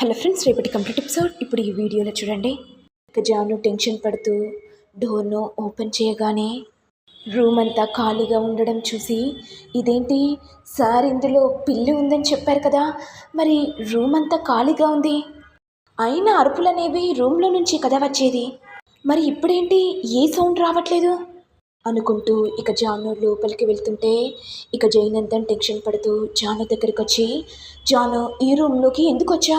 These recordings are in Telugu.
హలో ఫ్రెండ్స్ రేపటి కంప్లీట్ ఎపిసోడ్. ఇప్పుడు ఈ వీడియోలో చూడండి. ఇక జాను టెన్షన్ పడుతూ డోర్ను ఓపెన్ చేయగానే రూమ్ అంతా ఖాళీగా ఉండడం చూసి ఇదేంటి? సార్ ఇందులో పిల్లి ఉందని చెప్పారు కదా. మరి రూమ్ అంతా ఖాళీగా ఉంది. అయినా అరుపులు అనేవి రూమ్లో నుంచి కదా వచ్చేది. మరి ఇప్పుడేంటి? ఏ సౌండ్ రావట్లేదు? అనుకుంటూ ఇక జాను లోపలికి వెళ్తుంటే ఇక జైనందన్ టెన్షన్ పడుతూ జాను దగ్గరికి వచ్చి జాను ఈ రూమ్లోకి ఎందుకు వచ్చా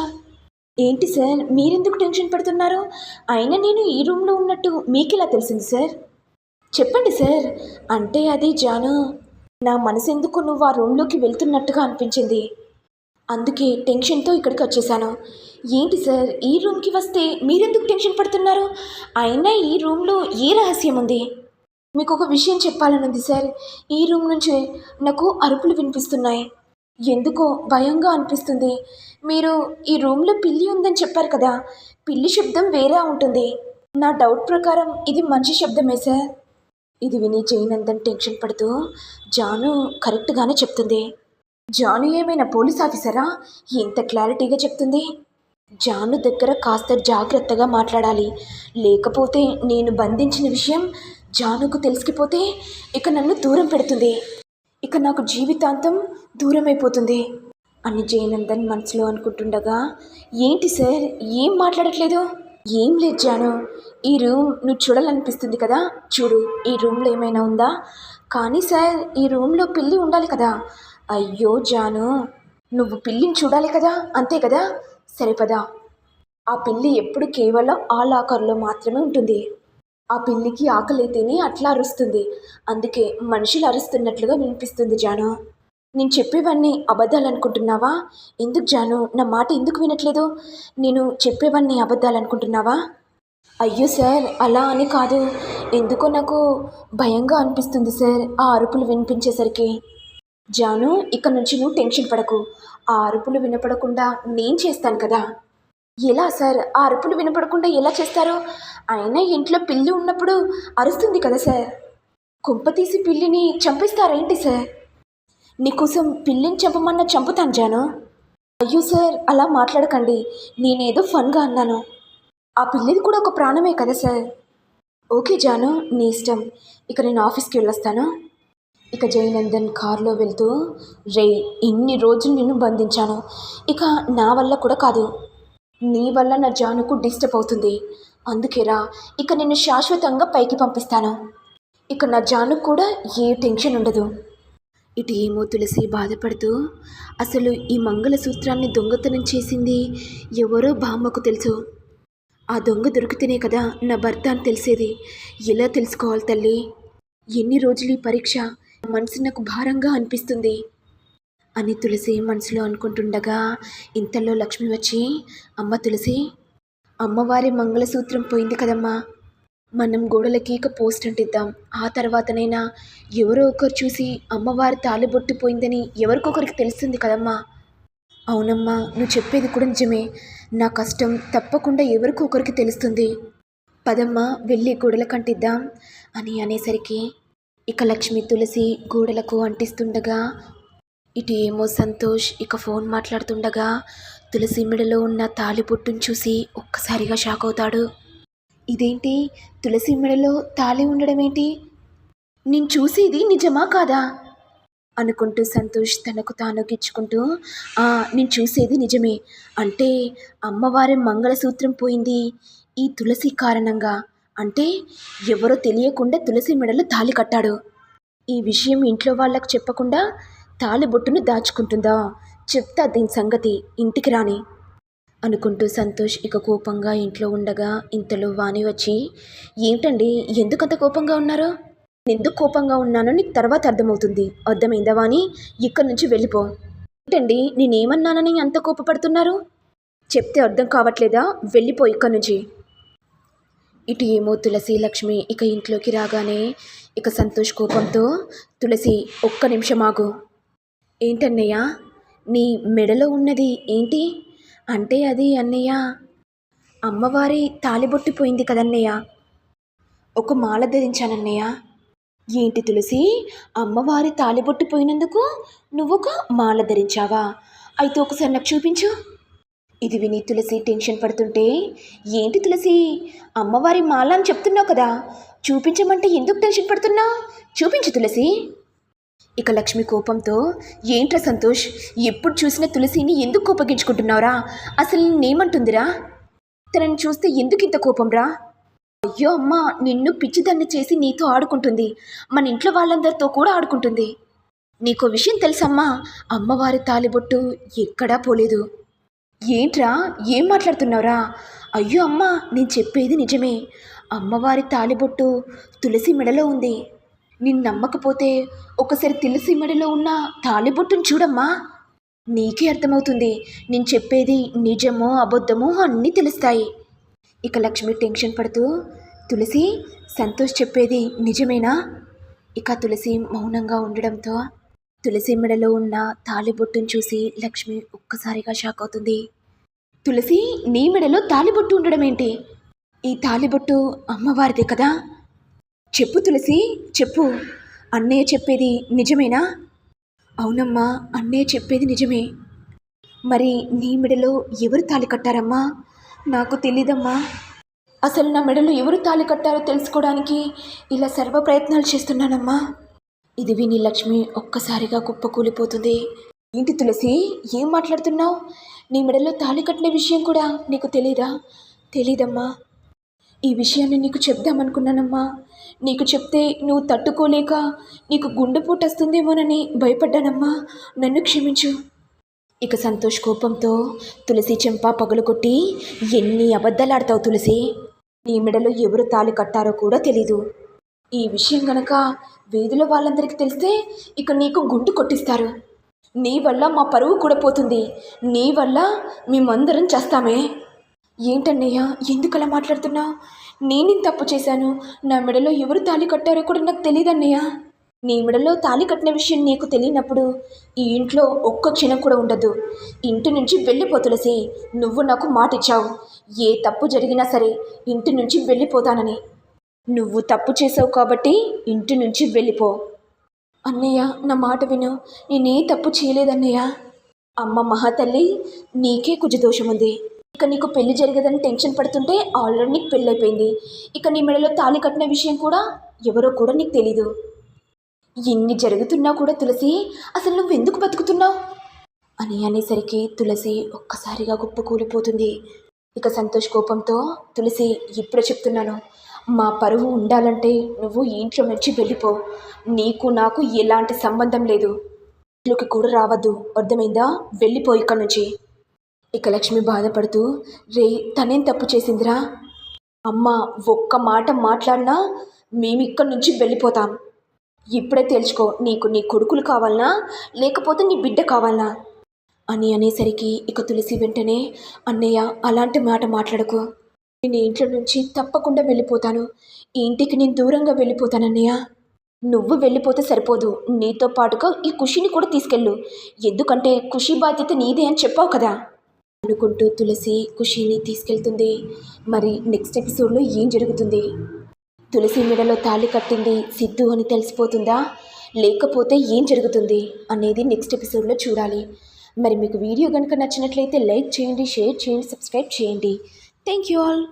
ఏంటి సార్? మీరెందుకు టెన్షన్ పడుతున్నారు? అయినా నేను ఈ రూమ్లో ఉన్నట్టు మీకు ఇలా తెలిసింది సార్? చెప్పండి సార్. అంటే అది జాను నా మనసు ఎందుకు నువ్వు ఆ రూమ్లోకి వెళ్తున్నట్టుగా అనిపించింది? అందుకే టెన్షన్తో ఇక్కడికి వచ్చేసాను. ఏంటి సార్? ఈ రూమ్కి వస్తే మీరెందుకు టెన్షన్ పడుతున్నారు? అయినా ఈ రూమ్లో ఏ రహస్యం ఉంది? మీకు ఒక విషయం చెప్పాలనుంది సార్. ఈ రూమ్ నుంచి నాకు అరుపులు వినిపిస్తున్నాయి. ఎందుకో భయంగా అనిపిస్తుంది. మీరు ఈ రూమ్లో పిల్లి ఉందని చెప్పారు కదా పిల్లి శబ్దం వేరే ఉంటుంది. నా డౌట్ ప్రకారం ఇది మంచి శబ్దమే సార్. ఇది విని జైనందన్ టెన్షన్ పడుతూ జాను కరెక్ట్గానే చెప్తుంది. జాను ఏమైనా పోలీస్ ఆఫీసరా? ఎంత క్లారిటీగా చెప్తుంది. జాను దగ్గర కాస్త జాగ్రత్తగా మాట్లాడాలి. లేకపోతే నేను బంధించిన విషయం జానుకు తెలిసిపోతే ఇక నన్ను దూరం పెడుతుంది. ఇక నాకు జీవితాంతం దూరమైపోతుంది. అని జయనందన్ మనసులో అనుకుంటుండగా ఏంటి సార్ ఏం మాట్లాడట్లేదు? ఏం లేదు జాను. ఈ రూమ్ నువ్వు చూడాలనిపిస్తుంది కదా? చూడు ఈ రూమ్లో ఏమైనా ఉందా? కానీ సార్ ఈ రూమ్లో పిల్లి ఉండాలి కదా? అయ్యో జాను నువ్వు పిల్లిని చూడాలి కదా? అంతే కదా? సరే పదా. ఆ పిల్లి ఎప్పుడు కేవలం ఆ లాకర్లో మాత్రమే ఉంటుంది. ఆ పిల్లికి ఆకలైతేనే అట్లా అరుస్తుంది. అందుకే మనుషులు అరుస్తున్నట్లుగా వినిపిస్తుంది జాను. నేను చెప్పేవన్నీ అబద్ధాలు అనుకుంటున్నావా ఎందుకు జాను? నా మాట ఎందుకు వినట్లేదు? నేను చెప్పేవన్నీ అబద్ధాలు అనుకుంటున్నావా అయ్యో సార్ అలా అని కాదు. ఎందుకో నాకు భయంగా అనిపిస్తుంది సార్ ఆ అరుపులు వినిపించేసరికి. జాను ఇక నుంచి నువ్వు టెన్షన్ పడకు. ఆ అరుపులు వినపడకుండా నేను చేస్తాను కదా. ఎలా సార్? ఆ అరుపులు వినపడకుండా ఎలా చేస్తారో? అయినా ఇంట్లో పిల్లి ఉన్నప్పుడు అరుస్తుంది కదా సార్. కుంప తీసి పిల్లిని చంపిస్తారేంటి సార్? నీకోసం పిల్లిని చంపమన్నా చంపుతాను జాను. అయ్యో సార్ అలా మాట్లాడకండి. నేనేదో ఫన్గా అన్నాను. ఆ పిల్లిది కూడా ఒక ప్రాణమే కదా సార్. ఓకే జాను నీ ఇష్టం. ఇక నేను ఆఫీస్కి వెళ్ళొస్తాను. ఇక జయనందన్ కారులో వెళ్తూ రే ఇన్ని రోజులు నిన్ను బంధించాను. ఇక నా వల్ల కూడా కాదు. నీ వల్ల నా జానుకు డిస్టర్బ్ అవుతుంది. అందుకేరా ఇక నిన్ను శాశ్వతంగా పైకి పంపిస్తాను. ఇక నా జానుకు కూడా ఏ టెన్షన్ ఉండదు. ఇటు ఏమో తులసి బాధపడుతూ అసలు ఈ మంగళసూత్రాన్ని దొంగతనం చేసింది ఎవరో బామ్మకు తెలుసు. ఆ దొంగ దొరికితేనే కదా నా భర్త అని తెలిసేది. ఎలా తెలుసుకోవాలి తల్లి? ఎన్ని రోజులు ఈ పరీక్ష? మనసు నాకు భారంగా అనిపిస్తుంది. అని తులసి మనసులో అనుకుంటుండగా ఇంతలో లక్ష్మి వచ్చి అమ్మ తులసి అమ్మవారి మంగళసూత్రం పోయింది కదమ్మా. మనం గోడలకి ఇక పోస్ట్ అంటిద్దాం. ఆ తర్వాతనైనా ఎవరో ఒకరు చూసి అమ్మవారి తాలిబొట్టు పోయిందని ఎవరికొకరికి తెలుస్తుంది కదమ్మా. అవునమ్మా నువ్వు చెప్పేది కూడా నిజమే. నా కష్టం తప్పకుండా ఎవరికో ఒకరికి తెలుస్తుంది. పదమ్మా వెళ్ళి గోడలకు అంటిద్దాం అని అనేసరికి ఇక లక్ష్మి తులసి గోడలకు అంటిస్తుండగా ఇటు ఏమో సంతోష్ ఇక ఫోన్ మాట్లాడుతుండగా తులసి మెడలో ఉన్న తాలిబొట్టును చూసి ఒక్కసారిగా షాక్ అవుతాడు. ఇదేంటి? తులసి మెడలో తాళి ఉండడం ఏంటి నేను చూసేది నిజమా కాదా? అనుకుంటూ సంతోష్ తనకు తాను గిచ్చుకుంటూ "ఆ, నేను చూసేది నిజమే. అంటే అమ్మవారి మంగళసూత్రం పోయింది ఈ తులసి కారణంగా. అంటే ఎవరో తెలియకుండా తులసి మెడలో తాళి కట్టాడు. ఈ విషయం ఇంట్లో వాళ్ళకు చెప్పకుండా తాలిబొట్టును దాచుకుంటుందా? చెప్తా దీని సంగతి ఇంటికి రాని. అనుకుంటూ సంతోష్ ఇక కోపంగా ఇంట్లో ఉండగా ఇంతలో వాణి వచ్చి ఏంటండి ఎందుకంత కోపంగా ఉన్నారు? నేను ఎందుకు కోపంగా ఉన్నానో నీకు తర్వాత అర్థమవుతుంది. అర్థమైందా వాణి? ఇక్కడి నుంచి వెళ్ళిపో. ఏంటండి నేనేమన్నానని అంత కోపపడుతున్నారు? చెప్తే అర్థం కావట్లేదా? వెళ్ళిపో ఇక్కడి నుంచి. ఇటు ఏమో తులసి లక్ష్మి ఇక ఇంట్లోకి రాగానే ఇక సంతోష్ కోపంతో తులసి ఒక్క నిమిషం ఆగు. ఏంటన్నయ్య? నీ మెడలో ఉన్నది ఏంటి? అంటే అది అన్నయ్య. అమ్మవారి తాలిబొట్టిపోయింది కదన్నయ్య. ఒక మాల ధరించానన్నయ్య. ఏంటి తులసి? అమ్మవారి తాలిబొట్టిపోయినందుకు నువ్వు ఒక మాల ధరించావా? అయితే ఒకసారి నాకు చూపించు. ఇది విని తులసి టెన్షన్ పడుతుంటే ఏంటి తులసి? అమ్మవారి మాల అని చెప్తున్నావు కదా. చూపించమంటే ఎందుకు టెన్షన్ పడుతున్నావు? చూపించు తులసి. ఇక లక్ష్మి కోపంతో ఏంట్రా సంతోష్ ఎప్పుడు చూసిన తులసిని ఎందుకు కోపగించుకుంటున్నావురా? అసలు నేనేమంటుందిరా తనని చూస్తే ఎందుకు ఇంత కోపంరా? అయ్యో అమ్మ నిన్ను పిచ్చిదాన్ని చేసి నీతో ఆడుకుంటుంది. మన ఇంట్లో వాళ్ళందరితో కూడా ఆడుకుంటుంది. నీకో విషయం తెలుసమ్మా అమ్మవారి తాలిబొట్టు ఎక్కడా పోలేదు. ఏంట్రా ఏం మాట్లాడుతున్నావురా? అయ్యో అమ్మ నేను చెప్పేది నిజమే. అమ్మవారి తాలిబొట్టు తులసి మెడలో ఉంది. నిన్ను నమ్మకపోతే ఒకసారి తులసి మెడలో ఉన్న తాలిబొట్టును చూడమ్మా. నీకే అర్థమవుతుంది. నేను చెప్పేది నిజమో అబద్ధమో అన్నీ తెలుస్తాయి. ఇక లక్ష్మి టెన్షన్ పడుతూ తులసి సంతోష్ చెప్పేది నిజమేనా? ఇక తులసి మౌనంగా ఉండడంతో తులసి మెడలో ఉన్న తాలిబొట్టును చూసి లక్ష్మి ఒక్కసారిగా షాక్ అవుతుంది. తులసి నీ మెడలో తాలిబొట్టు ఉండడం ఏంటి ఈ తాలిబొట్టు అమ్మవారిదే కదా? చెప్పు తులసి చెప్పు. అన్నయ్య చెప్పేది నిజమేనా? అవునమ్మా అన్నయ్య చెప్పేది నిజమే. మరి నీ మెడలో ఎవరు తాళి కట్టారమ్మా? నాకు తెలీదమ్మా. అసలు నా మెడలో ఎవరు తాళి కట్టారో తెలుసుకోవడానికి ఇలా సర్వ ప్రయత్నాలు చేస్తున్నానమ్మా. ఇది విని లక్ష్మి ఒక్కసారిగా కుప్పకూలిపోతుంది. ఏంటి తులసి ఏం మాట్లాడుతున్నావు? నీ మెడలో తాళి కట్టిన విషయం కూడా నీకు తెలీదా? తెలీదమ్మా. ఈ విషయాన్ని నీకు చెప్దామనుకున్నానమ్మా. నీకు చెప్తే నువ్వు తట్టుకోలేక నీకు గుండెపోటు వస్తుందేమోనని భయపడ్డానమ్మా. నన్ను క్షమించు. ఇక సంతోష్ కోపంతో తులసి చెంప పగలగొట్టి ఎన్ని అబద్ధాలాడతావు తులసి? నీ మెడలో ఎవరు తాళి కట్టారో కూడా తెలీదు. ఈ విషయం గనక వీధిలో వాళ్ళందరికీ తెలిస్తే ఇక నీకు గుండు కొట్టిస్తారు. నీ వల్ల మా పరువు కూడా పోతుంది. నీ వల్ల మేమందరం చేస్తామే. ఏంటన్నయ్య? ఎందుకలా మాట్లాడుతున్నావు? నేనేం తప్పు చేశాను? నా మెడలో ఎవరు తాళి కట్టారో కూడా నాకు తెలియదన్నయ్య నీ మెడలో తాళి కట్టిన విషయం నీకు తెలియనప్పుడు ఈ ఇంట్లో ఒక్క క్షణం కూడా ఉండదు. ఇంటి నుంచి వెళ్ళిపో తులసి. నువ్వు నాకు మాట ఇచ్చావు ఏ తప్పు జరిగినా సరే ఇంటి నుంచి వెళ్ళిపోతానని. నువ్వు తప్పు చేసావు కాబట్టి ఇంటి నుంచి వెళ్ళిపో. అన్నయ్య నా మాట విను. నేనే తప్పు చేయలేదన్నయ్య. అమ్మ మహాతల్లి నీకే కుజదోషం ఉంది ఇక నీకు పెళ్ళి జరగదని టెన్షన్ పడుతుంటే ఆల్రెడీ నీకు పెళ్ళైపోయింది. ఇక నీ మెడలో తాళి కట్టిన విషయం కూడా ఎవరో కూడా నీకు తెలీదు. ఎన్ని జరుగుతున్నా కూడా తులసి అసలు నువ్వు ఎందుకు బతుకుతున్నావు? అని అనేసరికి తులసి ఒక్కసారిగా కుప్పకూలిపోతుంది. ఇక సంతోష్ కోపంతో తులసి ఇప్పుడే చెప్తున్నాను. మా పరువు ఉండాలంటే నువ్వు ఇంట్లో నుంచి వెళ్ళిపో. నీకు నాకు ఎలాంటి సంబంధం లేదు. ఇంట్లోకి కూడా రావద్దు. అర్థమైందా? వెళ్ళిపో ఇక్కడి నుంచి. ఇక లక్ష్మి బాధపడుతూ రే తనేం తప్పు చేసిందిరా? అమ్మ ఒక్క మాట మాట్లాడినా మేము ఇక్కడి నుంచి వెళ్ళిపోతాం. ఇప్పుడే తెలుసుకో నీకు నీ కొడుకులు కావాలనా? లేకపోతే నీ బిడ్డ కావాలనా? అని అనేసరికి ఇక తులసి వెంటనే అన్నయ్య అలాంటి మాట మాట్లాడకు. నేను ఇంట్లో నుంచి తప్పకుండా వెళ్ళిపోతాను. ఈ ఇంటికి నేను దూరంగా వెళ్ళిపోతాను అన్నయ్య. నువ్వు వెళ్ళిపోతే సరిపోదు. నీతో పాటుగా ఈ ఖుషిని కూడా తీసుకెళ్ళు. ఎందుకంటే ఖుషి బాధ్యత నీదే అని చెప్పావు కదా. అనుకుంటూ తులసి ఖుషిని తీసుకెళ్తుంది. మరి నెక్స్ట్ ఎపిసోడ్లో ఏం జరుగుతుంది? తులసి మెడలో తాళి కట్టింది సిద్ధు అని తెలిసిపోతుందా? లేకపోతే ఏం జరుగుతుంది అనేది నెక్స్ట్ ఎపిసోడ్లో చూడాలి. మరి మీకు వీడియో కనుక నచ్చినట్లయితే లైక్ చేయండి షేర్ చేయండి సబ్స్క్రైబ్ చేయండి. Thank you all.